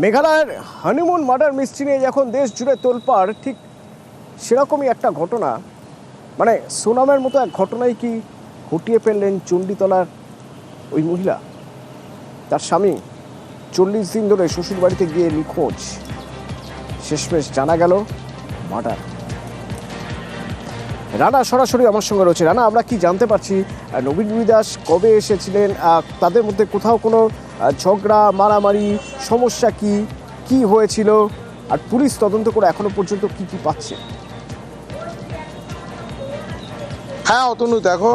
মেঘালয়ের honeymoon murder mystery নিয়ে যখন দেশ জুড়ে তোলপাড়, ঠিক সেরকমই একটা ঘটনা। মানে সোনামের মতো এক ঘটনায় কি ঘটিয়ে ফেললেন চণ্ডীতলার ওই মহিলা? তার স্বামী চল্লিশ দিন ধরে শ্বশুর বাড়িতে গিয়ে নিখোঁজ। শেষমেশ জানা গেল মার্ডার রানা সরাসরি আমার সঙ্গে রয়েছে। রানা, আমরা কি জানতে পারছি নবীন দাস কবে এসেছিলেন? তাদের মধ্যে কোথাও কোনো ঝগড়া, মারামারি, সমস্যা কি? কি হয়েছিল? আর পুলিশ তদন্ত করে এখনও পর্যন্ত কি কি পাচ্ছে? হ্যাঁ অতনু, দেখো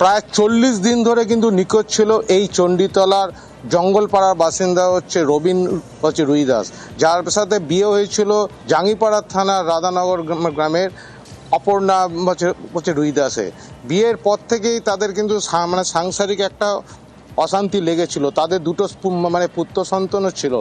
প্রায় চল্লিশ দিন ধরে কিন্তু নিখোঁজ ছিল এই চণ্ডীতলার জঙ্গলপাড়ার বাসিন্দা হচ্ছে রবিন, হচ্ছে রুই দাস। যার সাথে বিয়ে হয়েছিল জাঙ্গিপাড়ার থানার রাধানগর গ্রামের অপর্ণা, হচ্ছে হচ্ছে রুই দাসে বিয়ের পর থেকেই তাদের কিন্তু মানে সাংসারিক একটা অশান্তি লেগেছিল। তাদের দুটো মানে পুত্র সন্তানও ছিল।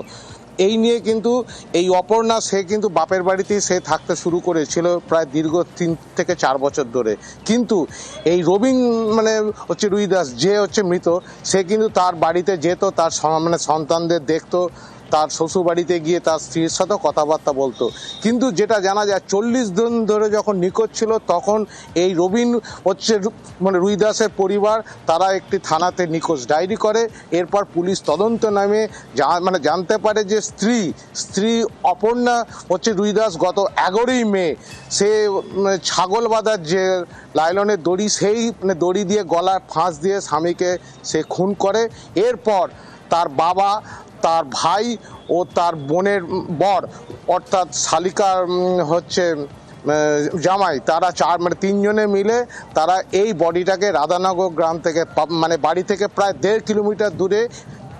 এই নিয়ে কিন্তু এই অপর্ণা, সে কিন্তু বাপের বাড়িতেই সে থাকতে শুরু করেছিল প্রায় দীর্ঘ তিন থেকে চার বছর ধরে। কিন্তু এই রবিন মানে হচ্ছে রুইদাস, যে হচ্ছে মৃত, সে কিন্তু তার বাড়িতে যেত, তার মানে সন্তানদের দেখতো। তার শ্বশুর বাড়িতে গিয়ে তার স্ত্রীর সাথেও কথাবার্তা বলতো। কিন্তু যেটা জানা যায়, চল্লিশ দিন ধরে যখন নিখোঁজ ছিল, তখন এই রবিন হচ্ছে মানে রুই দাসের পরিবার, তারা একটি থানাতে নিখোঁজ ডায়েরি করে। এরপর পুলিশ তদন্ত নামে মানে জানতে পারে যে স্ত্রী স্ত্রী অপর্ণা হচ্ছে রুই দাস গত এগারোই মে। সে মানে ছাগল বাঁধার যে লাইলনের দড়ি, সেই মানে দড়ি দিয়ে গলার ফাঁস দিয়ে স্বামীকে সে খুন করে। এরপর তার বাবা, তার ভাই ও তার বোনের বর, অর্থাৎ শালিকা হচ্ছে জামাই, তারা চার মানে তিনজনে মিলে তারা এই বডিটাকে রাধানগর গ্রাম থেকে মানে বাড়ি থেকে প্রায় দেড় কিলোমিটার দূরে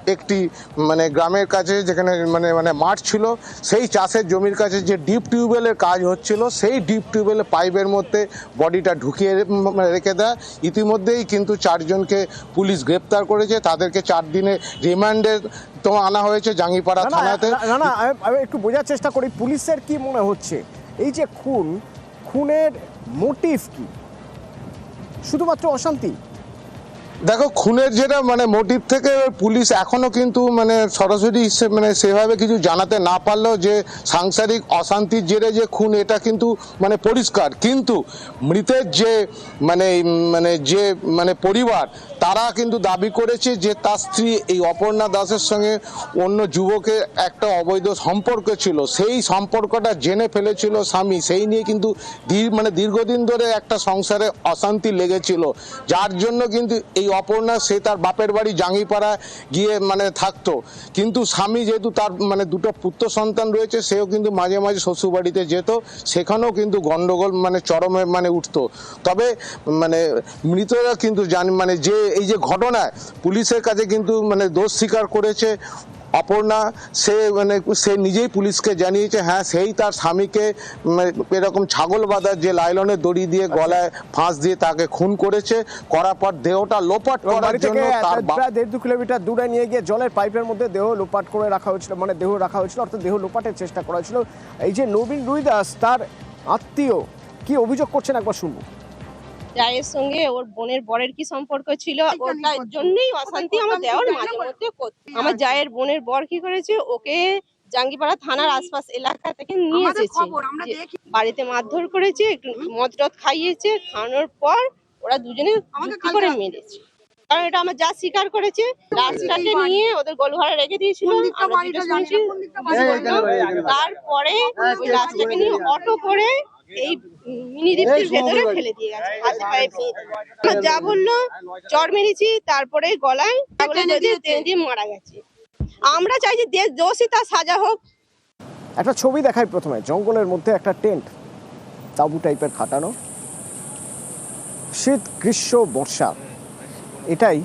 একটি মানে গ্রামের কাছে যেখানে মানে মানে মাঠ ছিল সেই চাষের জমির কাছে যে ডিপ টিউবওয়েলের কাজ হচ্ছিল সেই ডিপ টিউবওয়েলের পাইপের মধ্যে বডিটা ঢুকিয়ে রেখে দেয়। ইতিমধ্যেই কিন্তু চারজনকে পুলিশ গ্রেপ্তার করেছে। তাদেরকে চার দিনে রিমান্ডে তো আনা হয়েছে জাঙ্গিপাড়া থানাতে। রানা আমি- আমি একটু বোঝার চেষ্টা করি পুলিশের কি মনে হচ্ছে? এই যে খুন খুনের মোটিভ কি? শুধুমাত্র অশান্তি? দেখো, খুনের যেটা মানে মোটিভ থেকে পুলিশ এখনও কিন্তু মানে সরাসরি মানে সেভাবে কিছু জানাতে না পারলেও যে সাংসারিক অশান্তির জেরে যে খুন, এটা কিন্তু মানে পরিষ্কার। কিন্তু মৃতের যে মানে মানে যে মানে পরিবার, তারা কিন্তু দাবি করেছে যে তার স্ত্রী এই অপর্ণা দাসের সঙ্গে অন্য যুবকের একটা অবৈধ সম্পর্ক ছিল। সেই সম্পর্কটা জেনে ফেলেছিল স্বামী। সেই নিয়ে কিন্তু মানে দীর্ঘদিন ধরে একটা সংসারে অশান্তি লেগেছিল। যার জন্য কিন্তু এই অপর্ণা, সে তার বাপের বাড়ি জাঙ্গিপাড়া গিয়ে মানে থাকতো। কিন্তু স্বামী যেহেতু তার মানে দুটো পুত্র সন্তান রয়েছে, সেও কিন্তু মাঝে মাঝে শ্বশুরবাড়িতে যেত। সেখানেও কিন্তু গন্ডগোল মানে চরমে মানে উঠত। তবে মানে মৃতরা কিন্তু জান মানে যে এই যে ঘটনায় পুলিশের কাছে কিন্তু মানে দোষ স্বীকার করেছে। অপর্ণা সে মানে সে নিজেই পুলিশকে জানিয়েছে হ্যাঁ সেই তার স্বামীকে এরকম ছাগল বাঁধার যে লাইলনের দড়ি দিয়ে গলায় ফাঁস দিয়ে তাকে খুন করেছে করার পর দেহটা লোপাট করার জন্য তার প্রায় দেড় দু কিলোমিটার দূরে নিয়ে গিয়ে জলের পাইপের মধ্যে দেহ লোপাট করে রাখা হয়েছিল মানে দেহ রাখা হয়েছিল অর্থাৎ দেহ লোপাটের চেষ্টা করা হয়েছিল। এই যে নবীন রুইদাস তার আত্মীয় কি অভিযোগ করছেন একবার শুনব জায়ের সঙ্গে ওর বোনের বরের কি সম্পর্ক ছিল? ওটার জন্যই অশান্তি আমার দেওয়ার মাঝে মধ্যে আমার জায়ের বোনের বর কি করেছে? ওকে জাঙ্গিপাড়া থানার আশপাশ এলাকা থেকে নিয়ে এসেছে। বাড়িতে মারধর করেছে একটু মদ টদ খাইয়েছে খাওয়ানোর পর ওরা দুজনে করে মেরেছে। কারণ এটা আমার যা স্বীকার করেছে বাড়ি। নিয়ে ওদের গোলঘরে রেখে দিয়েছিল না। তারপরে ওই লাশটাকে নিয়ে অটো করে এই মিনি দ্বীপের ভেতরে ফেলে দিয়ে গেছে। হাতে পায়ে আমার যা বলল চড় মেরেছি তারপরে গলায় দিয়ে মারা গেছে। আমরা চাইছি যে দোষী তার সাজা হোক। একটা ছবি দেখাই প্রথমে। জঙ্গলের মধ্যে একটা টেন্ট তাঁবু টাইপের খাটানো। শীত গ্রীষ্ম বর্ষা এটাই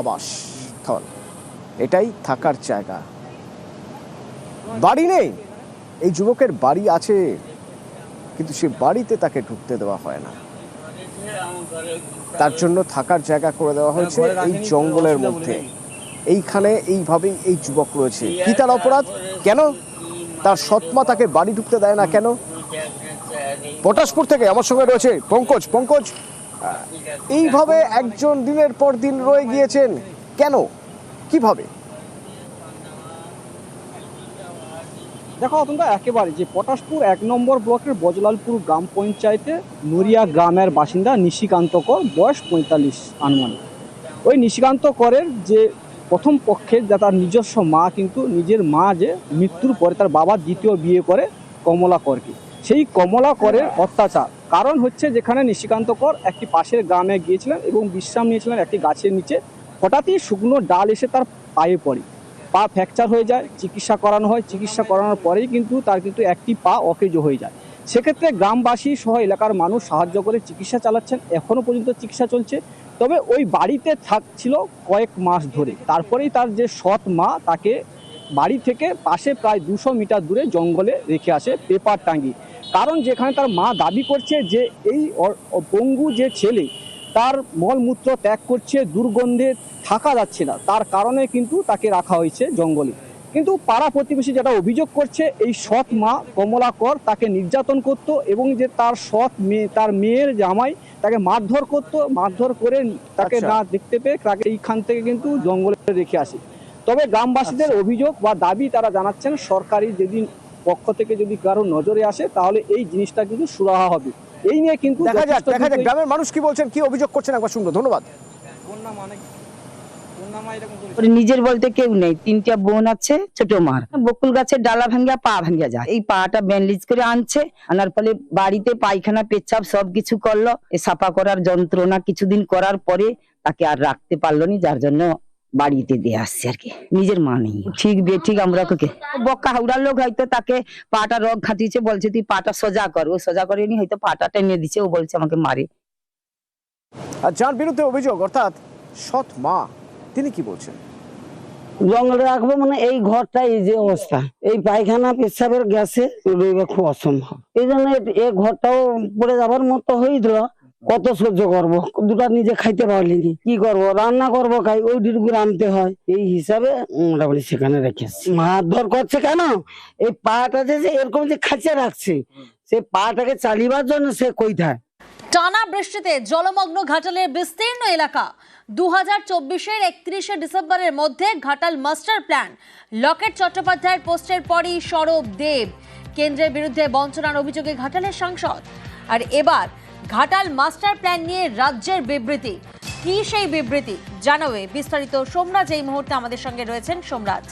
আবাস স্থল। এটাই থাকার জায়গা। বাড়ি নেই। এই যুবকের বাড়ি আছে। কিন্তু সে বাড়িতে তাকে ঢুকতে দেওয়া হয় না। তার জন্য থাকার জায়গা করে দেওয়া হয়েছে এই জঙ্গলের মধ্যে। এইখানে এইভাবেই এই যুবক রয়েছে। কি তার অপরাধ? কেন? তার সৎমা তাকে বাড়ি ঢুকতে দেয় না কেন? পটাশপুর থেকে আমার সঙ্গে রয়েছে পঙ্কজ পঙ্কজ এইভাবে একজন দিনের পর দিন রয়ে গিয়েছেন। কেন? কীভাবে? দেখো অতন্ত একেবারে যে পটাশপুর এক নম্বর ব্লকের বজলালপুর গ্রাম পঞ্চায়েতে নড়িয়া গ্রামের বাসিন্দা নিশিকান্ত কর, বয়স পঁয়তাল্লিশ আনুমানিক। ওই নিশিকান্ত করের যে প্রথম পক্ষে যা তার নিজস্ব মা কিন্তু নিজের মা যে মৃত্যুর পরে তার বাবা দ্বিতীয় বিয়ে করে কমলা করকে। সেই কমলা করের অত্যাচার। কারণ হচ্ছে যেখানে নিশিকান্ত কর একটি পাশের গ্রামে গিয়েছিলেন এবং বিশ্রাম নিয়েছিলেন একটি গাছের নিচে। হঠাৎই শুকনো ডাল এসে তার পায়ে পড়ে। পা ফ্র্যাকচার হয়ে যায়, চিকিৎসা করানো হয়, চিকিৎসা করানোর পরেই কিন্তু তার কিন্তু একটি পা অকেজ হয়ে যায়। সেক্ষেত্রে গ্রামবাসী সহ এলাকার মানুষ সাহায্য করে চিকিৎসা চালাচ্ছেন এখনও পর্যন্ত চিকিৎসা চলছে। তবে ওই বাড়িতে থাকছিল কয়েক মাস ধরে। তারপরেই তার যে সৎ মা, তাকে বাড়ি থেকে পাশে প্রায় দুশো মিটার দূরে জঙ্গলে রেখে আসে পেপার টাঙ্গি। কারণ যেখানে তার মা দাবি করছে যে এই পঙ্গু যে ছেলে তার মলমূত্র ত্যাগ করছে দুর্গন্ধে থাকা যাচ্ছে না তার কারণে কিন্তু তাকে রাখা হয়েছে জঙ্গলে কিন্তু পাড়া প্রতিবেশী যেটা অভিযোগ করছে এই সৎ মা কমলা কর তাকে নির্যাতন করত এবং যে তার সৎ মেয়ে তার মেয়ের জামাই তাকে মারধর করত মারধর করে তাকে আচ্ছা। না দেখতে পেয়ে তাকে এইখান থেকে কিন্তু জঙ্গলে রেখে আসে তবে গ্রামবাসীদের আচ্ছা। অভিযোগ বা দাবি তারা জানাচ্ছেন সরকারি যেদিন পক্ষ থেকে যদি কারও নজরে আসে তাহলে এই জিনিসটা কিন্তু সুরাহা হবে এই নিয়ে কিন্তু দেখা যাক দেখা যাক গ্রামের মানুষ কি বলছেন কি অভিযোগ করছেন একবার শুনব ধন্যবাদ। নিজের বলতে কেউ নেই তিনটা বোন আছে ছোট মার। বকুল গাছের ডালা ভাঙ্গিয়া পা ভাঙ্গিয়া যায়। এই পাটা ব্যান্ডেজ করে আনছে আনার ফলে বাড়িতে পায়খানা পেচ্ছাপ সব কিছু করল। এ সাফা করার যন্ত্রণা কিছুদিন করার পরে তাকে আর রাখতে পারল নি যার জন্য বাড়িতে দিয়ে আসছে আর কি। নিজের মা নেই। ঠিক বে ঠিক আমরা ওকে বক্কা হাওড়ার লোক হয়তো তাকে পাটা রগ খাটিয়েছে বলছে তুই পাটা সোজা কর। ও সোজা করেনি হয়তো পাটা টেনে দিচ্ছে ও বলছে আমাকে মারে। আর যার বিরুদ্ধে অভিযোগ অর্থাৎ সৎ মা তিনি কি বলছেন? জঙ্গলে রাখব মানে এই ঘরটা এই যে অবস্থা। এই পায়খানা পেশাবের গ্যাসে খুব অসম্ভব। এই জন্য এ- এই ঘরটাও পড়ে যাবার মতো হয়েছিল কত সহ্য করব? দুটা নিজে খাইতে পারলিনি কি করব? রান্না করব খাই ওই ডিটুকু আনতে হয়। এই হিসাবে মোটামুটি সেখানে রেখেছি মারধর করছে কেন? এই পাটা যে এরকম যে খাঁচে রাখছে সে পাটাকে চালিবার জন্য সে কইথায় টানা বৃষ্টিতে জলমগ্ন ঘাটালের বিস্তীর্ণ এলাকা। দু হাজার চব্বিশের একত্রিশে ডিসেম্বরের মধ্যে ঘাটাল মাস্টার প্ল্যান। লকেট চট্টোপাধ্যায়ের পোস্টের পরই সৌরভ দেব। কেন্দ্রের বিরুদ্ধে বঞ্চনার অভিযোগে ঘাটালের সাংসদ। আর এবার ঘাটাল মাস্টার প্ল্যান নিয়ে রাজ্যের বিবৃতি। কি সেই বিবৃতি? জানাবে বিস্তারিত সোমরাজ। এই মুহূর্তে আমাদের সঙ্গে রয়েছেন সোমরাজ।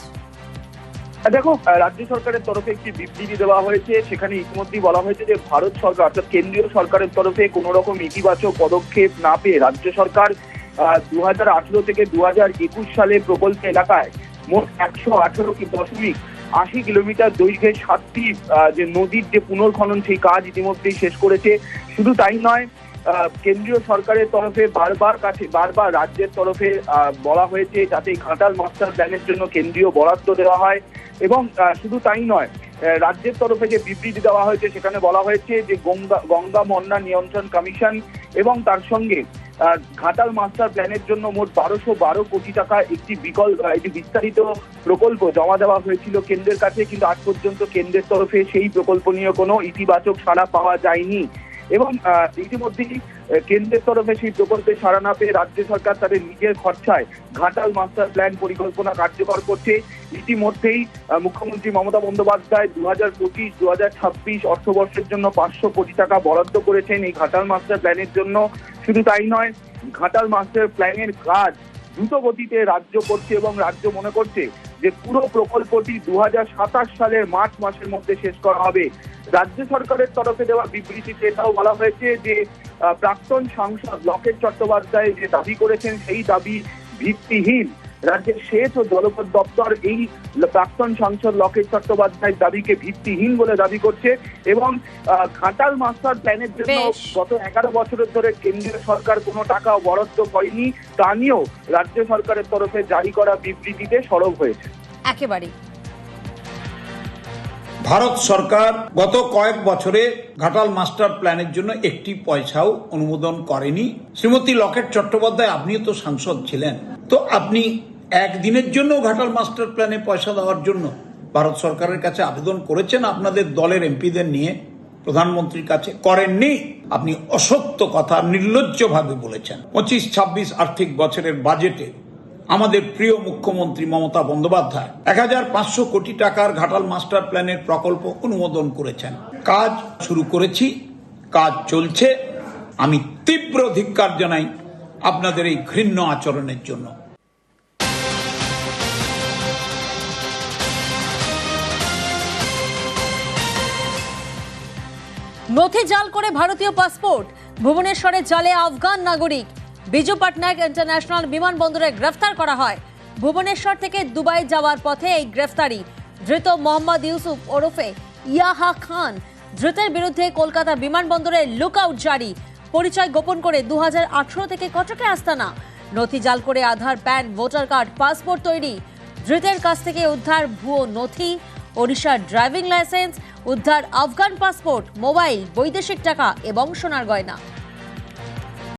দেখো রাজ্য সরকারের তরফে একটি বিবৃতি দেওয়া হয়েছে। সেখানে ইতিমধ্যেই বলা হয়েছে যে ভারত সরকার অর্থাৎ কেন্দ্রীয় সরকারের তরফে কোনো রকম ইতিবাচক পদক্ষেপ না পেয়ে রাজ্য সরকার দু হাজার আঠেরো থেকে দু হাজার একুশ সালে প্রকল্প এলাকায় মোট একশো আঠেরো দশমিক আশি কিলোমিটার দৈর্ঘ্যের সাতটি যে নদীর যে পুনর্খনন সেই কাজ ইতিমধ্যেই শেষ করেছে। শুধু তাই নয় কেন্দ্রীয় সরকারের তরফে বারবার কাছে, বারবার রাজ্যের তরফে বলা হয়েছে যাতে ঘাটাল মাস্টার প্ল্যানের জন্য কেন্দ্রীয় বরাদ্দ দেওয়া হয় এবং শুধু তাই নয় রাজ্যের তরফে যে বিবৃতি দেওয়া হয়েছে সেখানে বলা হয়েছে যে গঙ্গা গঙ্গা মন্না নিয়ন্ত্রণ কমিশন এবং তার সঙ্গে ঘাটাল মাস্টার প্ল্যানের জন্য মোট বারোশো বারো কোটি টাকা একটি বিকল্প একটি বিস্তারিত প্রকল্প জমা দেওয়া হয়েছিল কেন্দ্রের কাছে, কিন্তু আজ পর্যন্ত কেন্দ্রের তরফে সেই প্রকল্প নিয়ে কোনো ইতিবাচক সাড়া পাওয়া যায়নি। এবং ইতিমধ্যেই কেন্দ্রের তরফে সেই প্রকল্পে সাড়া না পেয়ে রাজ্য সরকার তাদের নিজের খরচায় ঘাটাল মাস্টার প্ল্যান পরিকল্পনা কার্যকর করছে। ইতিমধ্যেই মুখ্যমন্ত্রী মমতা বন্দ্যোপাধ্যায় দু হাজার পঁচিশ দু হাজার ছাব্বিশ অর্থবর্ষের জন্য পাঁচশো কোটি টাকা বরাদ্দ করেছেন এই ঘাটাল মাস্টার প্ল্যানের জন্য। শুধু তাই নয়, ঘাটাল মাস্টার প্ল্যানের কাজ দ্রুত গতিতে রাজ্য করছে এবং রাজ্য মনে করছে যে পুরো প্রকল্পটি দু হাজার সাতাশ সালের মার্চ মাসের মধ্যে শেষ করা হবে। রাজ্য সরকারের তরফে দেওয়া বিবৃতিতে এটাও বলা হয়েছে যে প্রাক্তন সাংসদ লকেট চট্টোপাধ্যায় যে দাবি করেছেন, সেই দাবি ভিত্তিহীন। রাজ্যের সেচ ও জলপথ দপ্তর এই প্রাক্তন সাংসদ লকেট চট্টোপাধ্যায়ের দাবিকে ভিত্তিহীন বলে দাবি করছে এবং ঘাটাল মাস্টার প্ল্যানের জন্য গত এগারো বছরের ধরে কেন্দ্রীয় সরকার কোনো টাকা বরাদ্দ করেনি তা নিয়েও রাজ্য সরকারের তরফে জারি করা বিবৃতিতে সরব হয়েছে। একেবারেই। ভারত সরকার গত কয়েক বছরে ঘাটাল মাস্টার প্ল্যানের জন্য একটি পয়সাও অনুমোদন করেনি। শ্রীমতী লকেট চট্টোপাধ্যায় আপনিও তো সাংসদ ছিলেন। তো আপনি একদিনের জন্য ঘাটাল মাস্টার প্ল্যানে পয়সা দেওয়ার জন্য ভারত সরকারের কাছে আবেদন করেছেন আপনাদের দলের এমপিদের নিয়ে, প্রধানমন্ত্রীর কাছে করেননি। আপনি অসত্য কথা নির্লজ্জভাবে বলেছেন। পঁচিশ, ছাব্বিশ আর্থিক বছরের বাজেটে আমাদের প্রিয় মুখ্যমন্ত্রী মমতা বন্দ্যোপাধ্যায় এক হাজার পাঁচশো কোটি টাকার ঘাটাল মাস্টার প্ল্যানের প্রকল্প অনুমোদন করেছেন। কাজ শুরু করেছি, কাজ চলছে। আমি তীব্র ধিক্কার জানাই আপনাদের এই ঘৃণ্য আচরণের জন্য। নথি জাল করে ভারতীয় পাসপোর্ট। ভুবনেশ্বরে জালে আফগান নাগরিক। বিজু পাটনায়ক ইন্টারন্যাশনাল বিমানবন্দরে গ্রেফতার করা হয়। ভুবনেশ্বর থেকে দুবাই যাওয়ার পথে এই গ্রেফতারি। ধৃত মোহাম্মদ ইউসুফ ওরফে ইয়াহা খান। ধৃতের বিরুদ্ধে কলকাতা বিমানবন্দরে লুকআউট জারি। পরিচয় গোপন করে দু হাজার আঠারো থেকে কটকে আস্তানা। নথি জাল করে Aadhaar, PAN, voter card, passport তৈরি। ধৃতের কাছ থেকে উদ্ধার ভুয়ো নথি। ওড়িশার ড্রাইভিং লাইসেন্স উদ্ধার আফগান পাসপোর্ট মোবাইল বৈদেশিক টাকা এবং সোনার গয়না।